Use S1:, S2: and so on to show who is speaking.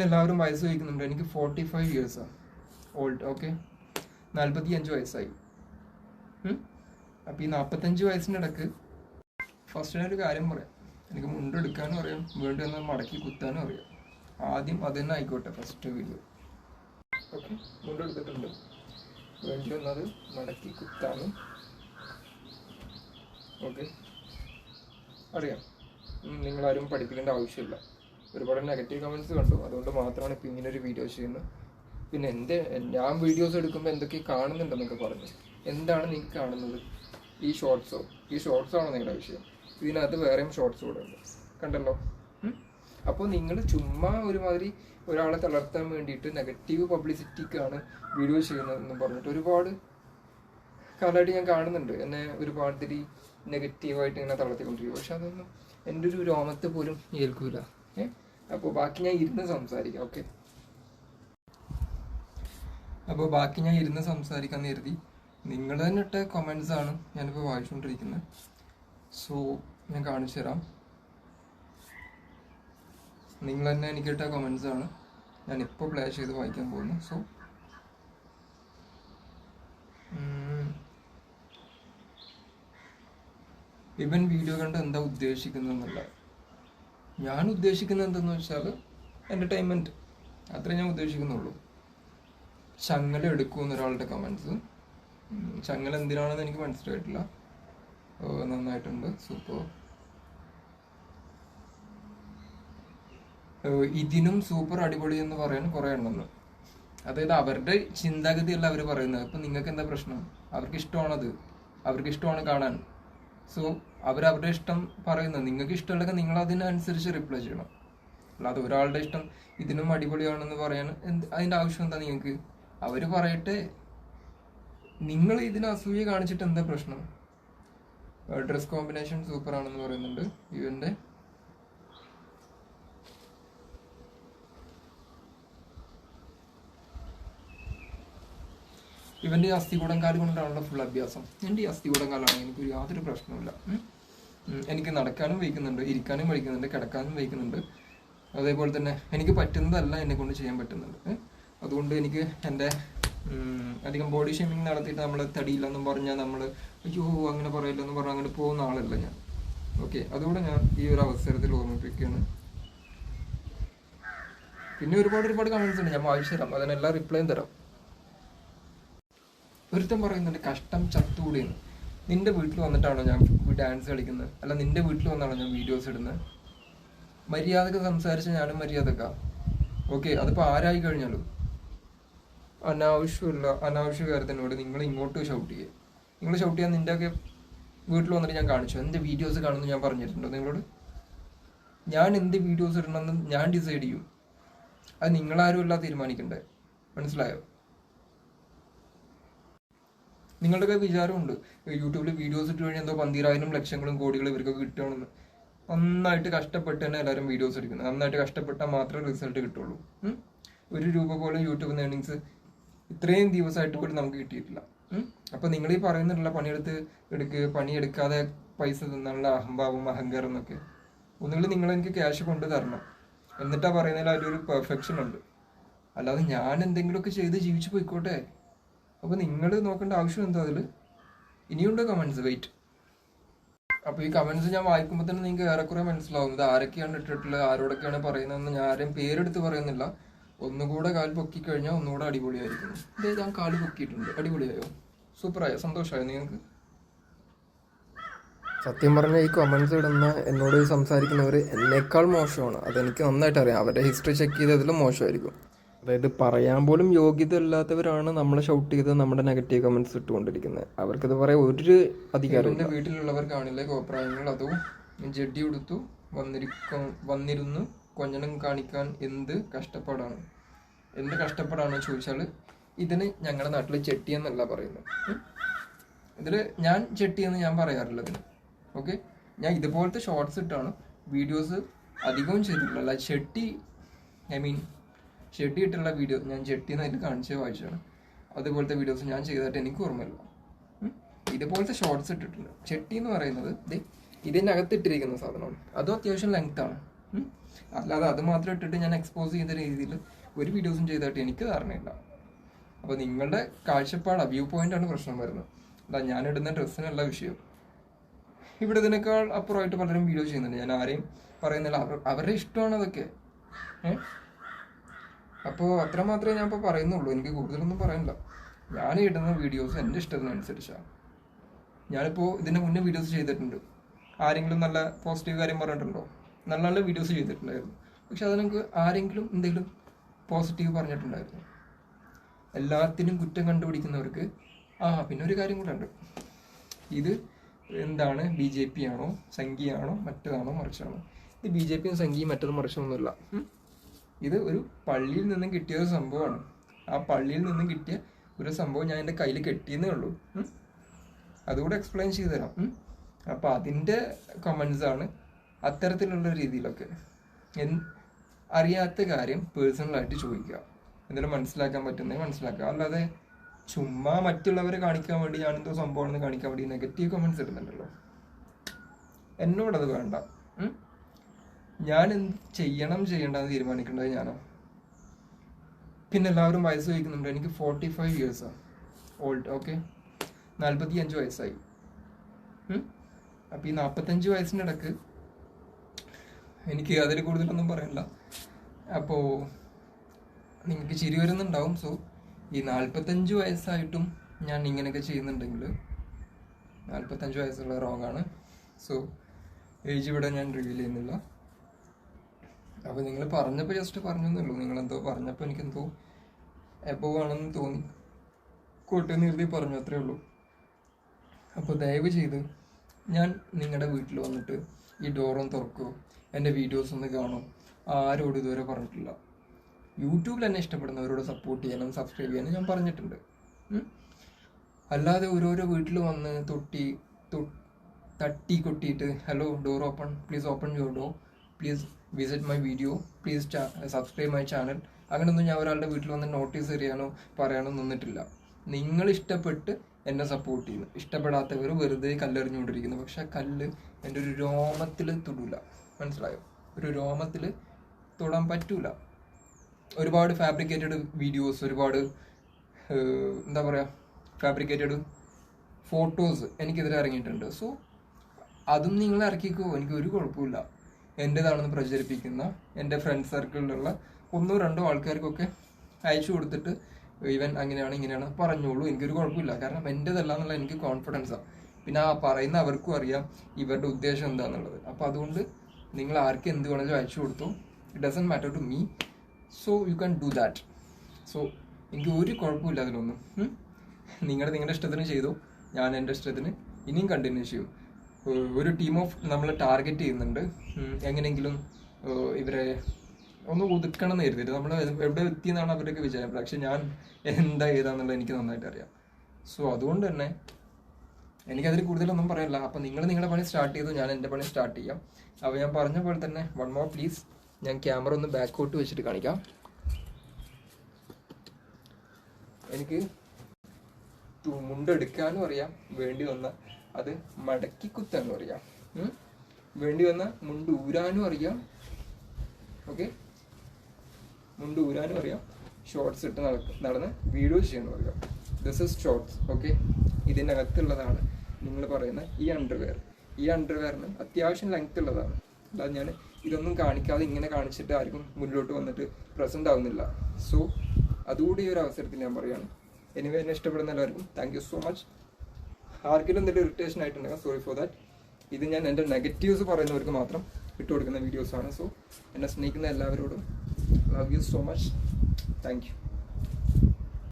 S1: പിന്നെ എല്ലാവരും വയസ്സ് ചോദിക്കുന്നുണ്ട് എനിക്ക് ഫോർട്ടി ഫൈവ് ഇയേഴ്സാണ് ഓൾഡ് ഓക്കെ നാൽപ്പത്തി അഞ്ച് വയസ്സായി? അപ്പോൾ ഈ നാൽപ്പത്തഞ്ച് വയസ്സിന്റെ ഇടയ്ക്ക് ഫസ്റ്റ് ഒരു കാര്യം പറയാം. എനിക്ക് മുണ്ടെടുക്കാനും അറിയാം. വീണ്ടും ഒന്ന് മടക്കി കുത്താനും അറിയാം. ആദ്യം അത് തന്നെ ആയിക്കോട്ടെ ഫസ്റ്റ് വീഡിയോ ഓക്കെ മുണ്ടെടുത്തിട്ടുണ്ട് വേണ്ടി വന്നത് മടക്കി കുത്താനും ഓക്കെ അറിയാം. നിങ്ങളാരും പഠിപ്പിക്കേണ്ട ആവശ്യമില്ല. ഒരുപാട് നെഗറ്റീവ് കമൻസ് കണ്ടു. അതുകൊണ്ട് മാത്രമാണ് ഇപ്പം ഇങ്ങനെ ഒരു വീഡിയോ ചെയ്യുന്നത്. പിന്നെ എന്റെ ഞാൻ വീഡിയോസ് എടുക്കുമ്പോൾ എന്തൊക്കെ കാണുന്നുണ്ടെന്നൊക്കെ പറഞ്ഞു. എന്താണ് നിങ്ങൾക്ക് കാണുന്നത്? ഈ ഷോർട്സോ ഈ ഷോർട്സ് ആണോ നിങ്ങളുടെ വിഷയം ഇതിനകത്ത് വേറെയും ഷോർട്സ് കൂടെ ഉണ്ട്. കണ്ടല്ലോ? അപ്പോൾ നിങ്ങൾ ചുമ്മാ ഒരുമാതിരി ഒരാളെ തളർത്താൻ വേണ്ടിയിട്ട് നെഗറ്റീവ് പബ്ലിസിറ്റിക്കാണ് വീഡിയോ ചെയ്യുന്നതെന്ന് പറഞ്ഞിട്ട് ഒരുപാട് കാലമായിട്ട് ഞാൻ കാണുന്നുണ്ട്. എന്നെ ഒരുപാട് നെഗറ്റീവായിട്ട് ഇങ്ങനെ തളർത്തിക്കൊണ്ടിരിക്കും. പക്ഷെ അതൊന്നും എന്റെ ഒരു രോമത്തെ പോലും ഏൽക്കൂല. അപ്പോൾ ബാക്കി ഞാൻ ഇരുന്ന് സംസാരിക്കാം ഓക്കെ? അപ്പോൾ ബാക്കി ഞാൻ ഇരുന്ന് സംസാരിക്കാൻ കരുതി. നിങ്ങൾ തന്നെ ഇട്ട കമൻസ് ആണ് ഞാനിപ്പോൾ വായിച്ചുകൊണ്ടിരിക്കുന്നത് സോ ഞാൻ കാണിച്ചു തരാം. നിങ്ങൾ തന്നെ എനിക്ക് ഇട്ട കമൻസ് ആണ് ഞാൻ ഇപ്പോൾ പ്ലേ ചെയ്ത് വായിക്കാൻ പോകുന്നു. സോ ഇവൻ വീഡിയോ കണ്ട് എന്താ ഉദ്ദേശിക്കുന്നതെന്നല്ല ഞാൻ ഉദ്ദേശിക്കുന്നത് എന്തെന്ന് വെച്ചാൽ എന്റർടൈൻമെന്റ് അത്രേ ഞാൻ ഉദ്ദേശിക്കുന്നുള്ളൂ. ചങ്ങല എടുക്കുമെന്ന് ഒരാളുടെ കമൻസ് ചങ്ങല എന്തിനാണെന്ന് എനിക്ക് മനസ്സിലായിട്ടില്ല. നന്നായിട്ടുണ്ട്. സൂപ്പർ. ഇതിനും സൂപ്പർ അടിപൊളി എന്ന് പറയാൻ കുറേ ഉണ്ടെന്ന് അതായത് അവരുടെ ചിന്താഗതിയല്ല അവർ പറയുന്നത്. അപ്പം നിങ്ങൾക്ക് എന്താ പ്രശ്നം? അവർക്ക് ഇഷ്ടമാണത് അവർക്ക് ഇഷ്ടമാണ് കാണാൻ. സോ അവർ അവരുടെ ഇഷ്ടം പറയുന്നത്. നിങ്ങൾക്ക് ഇഷ്ടമുള്ളതൊക്കെ നിങ്ങൾ അതിനനുസരിച്ച് റിപ്ലൈ ചെയ്യണം. അല്ലാതെ ഒരാളുടെ ഇഷ്ടം ഇതിനും അടിപൊളിയാണെന്ന് പറയാൻ എന്ത് അതിന്റെ ആവശ്യം എന്താ നിങ്ങൾക്ക്? അവർ പറയട്ടെ. നിങ്ങൾ ഇതിന് അസൂയ കാണിച്ചിട്ട് എന്താ പ്രശ്നം? ഡ്രസ് കോമ്പിനേഷൻ സൂപ്പറാണെന്ന് പറയുന്നുണ്ട് ഇവന്റെ ഇവന്റെ ഈ അസ്ഥികൂടം കാൽ കൊണ്ടാണല്ലോ ഫുൾ അഭ്യാസം. എന്റെ ഈ അസ്ഥികൂടം കാലാണ് എനിക്ക് യാതൊരു. ഉം, എനിക്ക് നടക്കാനും വഹിക്കുന്നുണ്ട് ഇരിക്കാനും വഹിക്കുന്നുണ്ട് കിടക്കാനും വഹിക്കുന്നുണ്ട് അതേപോലെ തന്നെ എനിക്ക് പറ്റുന്നതല്ല എന്നെ കൊണ്ട് ചെയ്യാൻ പറ്റുന്നുണ്ട്. അതുകൊണ്ട് എനിക്ക് എന്റെ അധികം ബോഡി ഷേമിങ് നടത്തിയിട്ട് നമ്മൾ തടിയില്ലെന്നും പറഞ്ഞാൽ നമ്മൾ അയ്യോ അങ്ങനെ പറയില്ലെന്ന് പറഞ്ഞാൽ അങ്ങോട്ട് പോകുന്ന ആളല്ല ഞാൻ. ഓക്കെ അതുകൂടെ ഞാൻ ഈ ഒരു അവസരത്തിൽ ഓർമ്മിപ്പിക്കുകയാണ്. പിന്നെ ഒരുപാട് ഒരുപാട് കമൻസ് ഉണ്ട്. ഞാൻ വായിച്ചു തരാം. അതിനെല്ലാം റിപ്ലൈയും തരാം. ഒരുത്തൻ പറയുന്നുണ്ട് കഷ്ടം ചത്തുകൂടിയെന്ന്. നിന്റെ വീട്ടിൽ വന്നിട്ടാണോ ഞാൻ ഡാൻസ് കളിക്കുന്നത്? അല്ല നിന്റെ വീട്ടിൽ വന്നാണോ ഞാൻ വീഡിയോസ് ഇടുന്നത്? മര്യാദയ്ക്ക് സംസാരിച്ച ഞാനും മര്യാദക്ക. ഓക്കെ അതിപ്പോൾ ആരായി കഴിഞ്ഞാലും? അനാവശ്യമില്ല അനാവശ്യ കാര്യത്തിനോട് നിങ്ങൾ ഇങ്ങോട്ട് ഷൗട്ട് ചെയ്യുക നിങ്ങൾ ഷൗട്ട് ചെയ്യാൻ നിന്റെയൊക്കെ വീട്ടിൽ വന്നിട്ട് ഞാൻ കാണിച്ചു. എന്റെ വീഡിയോസ് കാണുന്നു ഞാൻ പറഞ്ഞിട്ടുണ്ടോ നിങ്ങളോട്? ഞാൻ എന്ത് വീഡിയോസ് ഇടണമെന്ന് ഞാൻ ഡിസൈഡ് ചെയ്യും. അത് നിങ്ങളാരും അല്ല തീരുമാനിക്കണ്ടേ? മനസ്സിലായോ? നിങ്ങളുടെയൊക്കെ വിചാരമുണ്ട്. യൂട്യൂബിൽ വീഡിയോസ് ഇട്ട് കഴിഞ്ഞാൽ എന്തോ പന്തിരായിരം ലക്ഷങ്ങളും കോടികളും ഇവർക്കൊക്കെ കിട്ടണമെന്ന് നന്നായിട്ട് കഷ്ടപ്പെട്ട് തന്നെ എല്ലാവരും വീഡിയോസ് എടുക്കുന്നത് നന്നായിട്ട് കഷ്ടപ്പെട്ടാൽ മാത്രമേ റിസൾട്ട് കിട്ടുള്ളൂ. ഒരു രൂപ പോലും യൂട്യൂബിൽ നിന്ന് ഏണിങ്സ് ഇത്രയും ദിവസമായിട്ട് പോലും നമുക്ക് കിട്ടിയിട്ടില്ല. അപ്പോൾ അപ്പൊ നിങ്ങൾ ഈ പറയുന്നുള്ള പണിയെടുത്ത് എടുക്ക് പണിയെടുക്കാതെ പൈസ തിന്നുള്ള അഹംഭാവം അഹങ്കാരം എന്നൊക്കെ. ഒന്നുകിൽ നിങ്ങൾ എനിക്ക് ക്യാഷ് കൊണ്ട് തരണം. എന്നിട്ടാ പറയുന്നതിൽ അതിലൊരു പെർഫെക്ഷൻ ഉണ്ട്. അല്ലാതെ ഞാൻ എന്തെങ്കിലുമൊക്കെ ചെയ്ത് ജീവിച്ചു പോയിക്കോട്ടെ. അപ്പൊ നിങ്ങൾ നോക്കേണ്ട ആവശ്യം എന്താ അതിൽ ഇനിയുണ്ട് കമൻസ് വെയിറ്റ് അപ്പോൾ ഈ കമൻസ് ഞാൻ വായിക്കുമ്പോൾ തന്നെ നിങ്ങൾക്ക് ഏറെക്കുറെ മനസ്സിലാവും. ഇത് ആരൊക്കെയാണ് ഇട്ടിട്ടുള്ളത് ആരോടൊക്കെയാണ് പറയുന്നതെന്ന് ഞാൻ ആരെയും പേരെടുത്ത് പറയുന്നില്ല. ഒന്നുകൂടെ കാൽ പൊക്കി കഴിഞ്ഞാൽ ഒന്നുകൂടെ അടിപൊളിയായിരിക്കും. ഇതേ ഞാൻ കാൽ പൊക്കിയിട്ടുണ്ട്. അടിപൊളിയായോ? സൂപ്പറായോ? സന്തോഷമായോ നിങ്ങൾക്ക്? സത്യം പറഞ്ഞാൽ ഈ കമൻസ് ഇടുന്ന എന്നോട് സംസാരിക്കുന്നവർ എന്നേക്കാൾ മോശമാണ്. അതെനിക്ക് നന്നായിട്ട് അറിയാം അവരുടെ ഹിസ്റ്ററി ചെക്ക് ചെയ്തതിലും മോശമായിരിക്കും. അതായത് പറയാൻ പോലും യോഗ്യത ഇല്ലാത്തവരാണ് നമ്മളെ ഷൗട്ട് ചെയ്ത് നമ്മുടെ നെഗറ്റീവ് കമന്റ്സ് ഇട്ടുകൊണ്ടിരിക്കുന്നത്. അവർക്കത് പറയാൻ ഒരു അധികാരം വീട്ടിലുള്ളവർ കാണില്ലേ കോപ്രായങ്ങൾ. അതും ജഡ്ഡി ഉടുത്തു വന്നിരിക്കും വന്നിരുന്നു. കൊഞ്ഞനം കാണിക്കാൻ എന്ത് കഷ്ടപ്പാടാണ്? എന്ത് കഷ്ടപ്പാടാണ് ചോദിച്ചാൽ ഇതിന് ഞങ്ങളുടെ നാട്ടിൽ ചെട്ടി എന്നല്ല പറയുന്നത്. ഇതിൽ ഞാൻ ചെട്ടി എന്ന് ഞാൻ പറയാറില്ല ഇതിന്. ഓക്കെ? ഞാൻ ഇതുപോലത്തെ ഷോർട്സ് ഇട്ടാണ് വീഡിയോസ് അധികവും ചെയ്തിട്ടുള്ളത്. ചെട്ടി ഐ മീൻ ചെട്ടി ഇട്ടുള്ള വീഡിയോ ഞാൻ ചെട്ടി അതിൽ കാണിച്ച വായിച്ചാണ് അതുപോലത്തെ വീഡിയോസ് ഞാൻ ചെയ്തതായിട്ട് എനിക്ക് ഓർമ്മയില്ല. ഇതുപോലത്തെ ഷോർട്സ് ഇട്ടിട്ടുണ്ട്. ചെട്ടി എന്ന് പറയുന്നത് ഇതിന്റെ അകത്ത് ഇട്ടിരിക്കുന്ന സാധനമാണ്. അതും അത്യാവശ്യം ലെങ്ത് ആണ്. ഉം. അല്ലാതെ അത് മാത്രം ഇട്ടിട്ട് ഞാൻ എക്സ്പോസ് ചെയ്ത രീതിയിൽ ഒരു വീഡിയോസും ചെയ്തതായിട്ട് എനിക്ക് ധാരണയില്ല. അപ്പോൾ നിങ്ങളുടെ കാഴ്ചപ്പാട് വ്യൂ പോയിന്റാണ് പ്രശ്നം വരുന്നത്. അല്ല ഞാൻ ഇടുന്ന ഡ്രസ്സിനല്ല വിഷയം. ഇവിടെ ഇതിനേക്കാൾ അപ്പുറമായിട്ട് പലരും വീഡിയോ ചെയ്യുന്നുണ്ട്. ഞാൻ ആരെയും പറയുന്നില്ല. അവരുടെ ഇഷ്ടമാണ് അതൊക്കെ. അപ്പോൾ അത്ര മാത്രമേ ഞാൻ ഇപ്പോൾ പറയുന്നുള്ളൂ. എനിക്ക് കൂടുതലൊന്നും പറയാനില്ല ഞാൻ ഇടുന്ന വീഡിയോസ് എന്റെ ഇഷ്ടത്തിനനുസരിച്ചാണ് ഞാനിപ്പോൾ ഇതിന്റെ മുന്നേ വീഡിയോസ് ചെയ്തിട്ടുണ്ട്. ആരെങ്കിലും നല്ല പോസിറ്റീവ് കാര്യം പറഞ്ഞിട്ടുണ്ടോ? നല്ല നല്ല വീഡിയോസ് ചെയ്തിട്ടുണ്ടായിരുന്നു. പക്ഷെ അതിനൊക്കെ ആരെങ്കിലും എന്തെങ്കിലും പോസിറ്റീവ് പറഞ്ഞിട്ടുണ്ടായിരുന്നു. എല്ലാത്തിനും കുറ്റം കണ്ടുപിടിക്കുന്നവർക്ക് ആ പിന്നെ ഒരു കാര്യം കൂടെ ഉണ്ട്. ഇത് എന്താണ്? ബി ജെ പി ആണോ? സംഖ്യയാണോ മറ്റേതാണോ? മറിച്ചാണോ? ഇത് ബി ജെ പിയും സംഖ്യയും മറ്റതും മറിച്ചൊന്നുമില്ല. ഇത് ഒരു പള്ളിയിൽ നിന്നും കിട്ടിയ ഒരു സംഭവമാണ്. ആ പള്ളിയിൽ നിന്നും കിട്ടിയ ഒരു സംഭവം ഞാൻ എന്റെ കയ്യിൽ കെട്ടിയെന്നേ ഉള്ളൂ. അതുകൂടെ എക്സ്പ്ലെയിൻ ചെയ്തു തരാം ഉം. അതിന്റെ കമന്റ്സ് ആണ് അത്തരത്തിലുള്ള രീതിയിലൊക്കെ എൻ- അറിയാത്ത കാര്യം പേഴ്സണലായിട്ട് ചോദിക്കുക. എന്തെങ്കിലും മനസ്സിലാക്കാൻ പറ്റുന്നത് മനസ്സിലാക്കുക. അല്ലാതെ ചുമ്മാ മറ്റുള്ളവരെ കാണിക്കാൻ വേണ്ടി ഞാനെന്തോ സംഭവമാണെന്ന് കാണിക്കാൻ വേണ്ടി നെഗറ്റീവ് കമൻസ് ഇടുന്നുണ്ടല്ലോ എന്നോടത് വേണ്ട. ഞാൻ എന്ത് ചെയ്യണം ചെയ്യണ്ടെന്ന് തീരുമാനിക്കേണ്ടത് ഞാനാ. പിന്നെ എല്ലാവരും വയസ്സ് ചോദിക്കുന്നുണ്ട്. എനിക്ക് ഫോർട്ടി ഫൈവ് ഇയേഴ്സാണ് ഓൾഡ് ഓക്കെ നാൽപ്പത്തി അഞ്ച് വയസ്സായി. അപ്പം അപ്പൊ ഈ നാൽപ്പത്തഞ്ച് വയസ്സിന്റെ ഇടയ്ക്ക് എനിക്ക് അതിൽ കൂടുതലൊന്നും പറയാനില്ല അപ്പോൾ നിങ്ങൾക്ക് ചിരി വരുന്നുണ്ടാവും. സോ ഈ നാൽപ്പത്തഞ്ച് വയസ്സായിട്ടും ഞാൻ ഇങ്ങനെയൊക്കെ ചെയ്യുന്നുണ്ടെങ്കിൽ നാൽപ്പത്തഞ്ച് വയസ്സുള്ള റോങ്ങാണ് സോ ഏജ് ഇവിടെ ഞാൻ റിവീൽ ചെയ്യുന്നില്ല. അപ്പോൾ നിങ്ങൾ പറഞ്ഞപ്പോൾ ജസ്റ്റ് പറഞ്ഞു എന്നുള്ളൂ നിങ്ങളെന്തോ പറഞ്ഞപ്പോൾ എനിക്കെന്തോ എബോവ് ആണെന്ന് തോന്നി. കോട്ടയം എഴുതി പറഞ്ഞു അത്രേ ഉള്ളൂ. അപ്പോൾ ദയവ് ചെയ്ത് ഞാൻ നിങ്ങളുടെ വീട്ടിൽ വന്നിട്ട് ഈ ഡോറും തുറക്കുമോ എന്റെ വീഡിയോസ് ഒന്ന് കാണും. ആരോട് ഇതുവരെ പറഞ്ഞിട്ടില്ല. യൂട്യൂബിൽ എന്നെ ഇഷ്ടപ്പെടുന്നവരോട് സപ്പോർട്ട് ചെയ്യാനും സബ്സ്ക്രൈബ് ചെയ്യാനും ഞാൻ പറഞ്ഞിട്ടുണ്ട്. അല്ലാതെ ഓരോരോ വീട്ടിൽ വന്ന് തൊട്ടി തട്ടി കൊട്ടിയിട്ട് hello door open please open your door please visit my video please subscribe my channel അങ്ങനെയൊന്നും ഞാൻ ഒരാളുടെ വീട്ടിൽ വന്ന് നോട്ടീസ് എറിയാനോ പറയാനോ നിന്നിട്ടില്ല. നിങ്ങൾ ഇഷ്ടപ്പെട്ട് എന്നെ സപ്പോർട്ട് ചെയ്യുന്നു. ഇഷ്ടപ്പെടാത്തവർ വെറുതെ കല്ലെറിഞ്ഞുകൊണ്ടിരിക്കുന്നു. പക്ഷെ ആ കല്ല് എന്റെ ഒരു രോമത്തിൽ തൊടൂല. മനസ്സിലായോ? ഒരു രോമത്തിൽ തൊടാൻ പറ്റൂല. ഒരുപാട് ഫാബ്രിക്കേറ്റഡ് വീഡിയോസ് ഒരുപാട് എന്താ പറയുക ഫാബ്രിക്കേറ്റഡ് ഫോട്ടോസ് എനിക്കെതിരെ ഇറങ്ങിയിട്ടുണ്ട്. സോ അതും നിങ്ങൾ ഇറക്കിക്കോ? എനിക്ക് ഒരു കുഴപ്പമില്ല എന്റെതാണെന്ന് പ്രചരിപ്പിക്കുന്ന എന്റെ ഫ്രണ്ട് സർക്കിളിലുള്ള ഒന്നോ രണ്ടോ ആൾക്കാർക്കൊക്കെ അയച്ചു കൊടുത്തിട്ട് ഇവൻ അങ്ങനെയാണ് ഇങ്ങനെയാണ് പറഞ്ഞോളൂ. എനിക്കൊരു കുഴപ്പമില്ല. കാരണം എന്റെതല്ല എന്നുള്ള എനിക്ക് കോൺഫിഡൻസാണ് പിന്നെ ആ പറയുന്ന അവർക്കും അറിയാം ഇവരുടെ ഉദ്ദേശം എന്താണെന്നുള്ളത് അപ്പോൾ അതുകൊണ്ട് നിങ്ങൾ ആർക്ക് എന്ത് വേണമെങ്കിലും അയച്ചു കൊടുത്തു. It doesn't matter to me so you can do that so എനിക്ക് ഒരു കുഴപ്പമില്ല അതിലൊന്നും. നിങ്ങൾ നിങ്ങളുടെ ഇഷ്ടത്തിന് ചെയ്തു. ഞാൻ എന്റെ ഇഷ്ടത്തിന് ഇനിയും കണ്ടിന്യൂ ചെയ്യും. ഒരു ടീം ഓഫ് നമ്മൾ ടാർഗറ്റ് ചെയ്യുന്നുണ്ട്. എങ്ങനെയെങ്കിലും ഇവരെ ഒന്ന് ഒതുക്കണം എന്ന് കരുതിയിട്ട് നമ്മൾ എവിടെ എത്തി എന്നാണ് അവരൊക്കെ വിചാരം. പക്ഷെ ഞാൻ എന്താ ഏതാന്നുള്ളത് എനിക്ക് നന്നായിട്ട് അറിയാം. സോ അതുകൊണ്ട് തന്നെ എനിക്കതിൽ കൂടുതലൊന്നും പറയല്ല. അപ്പം നിങ്ങൾ നിങ്ങളുടെ പണി സ്റ്റാർട്ട് ചെയ്തു ഞാൻ എന്റെ പണി സ്റ്റാർട്ട് ചെയ്യാം. അപ്പോൾ ഞാൻ പറഞ്ഞ പോലെ തന്നെ വൺ മോർ പ്ലീസ് ഞാൻ ക്യാമറ ഒന്ന് ബാക്കോട്ട് വെച്ചിട്ട് കാണിക്കാം. എനിക്ക് മുണ്ടെടുക്കാനും അറിയാം. വേണ്ടി വന്ന അത് മടക്കി കുത്താനും അറിയാം? വേണ്ടി വന്ന മുണ്ട് ഊരാനും അറിയാം. ഓക്കെ? മുണ്ട് ഊരാനും അറിയാം. ഷോർട്സ് ഇട്ട് നടന്ന് വീഡിയോ ചെയ്യാനും അറിയാം. This is shorts okay? ഇതിനകത്തുള്ളതാണ് നിങ്ങൾ പറയുന്ന ഈ അണ്ടർവെയർ ഈ അണ്ടർവെയറിന് അത്യാവശ്യം ലെങ്ത് ഉള്ളതാണ്. അല്ലാതെ ഞാൻ ഇതൊന്നും കാണിക്കാതെ ഇങ്ങനെ കാണിച്ചിട്ട് ആർക്കും മുന്നിലോട്ട് വന്നിട്ട് പ്രസന്റ് ആവുന്നില്ല. സോ അതുകൂടി ഈ ഒരു അവസരത്തിൽ ഞാൻ പറയുകയാണ് എനിവേ എന്നെ ഇഷ്ടപ്പെടുന്ന എല്ലാവർക്കും താങ്ക് യു സോ മച്ച് ആർക്കെങ്കിലും എന്തെങ്കിലും ഇറിറ്റേഷൻ ആയിട്ടുണ്ടെങ്കിൽ സോറി ഫോർ ദാറ്റ് ഇത് ഞാൻ എന്റെ നെഗറ്റീവ്സ് പറയുന്നവർക്ക് മാത്രം ഇട്ട് കൊടുക്കുന്ന വീഡിയോസാണ് സോ എന്നെ സ്നേഹിക്കുന്ന എല്ലാവരോടും love you so much thank you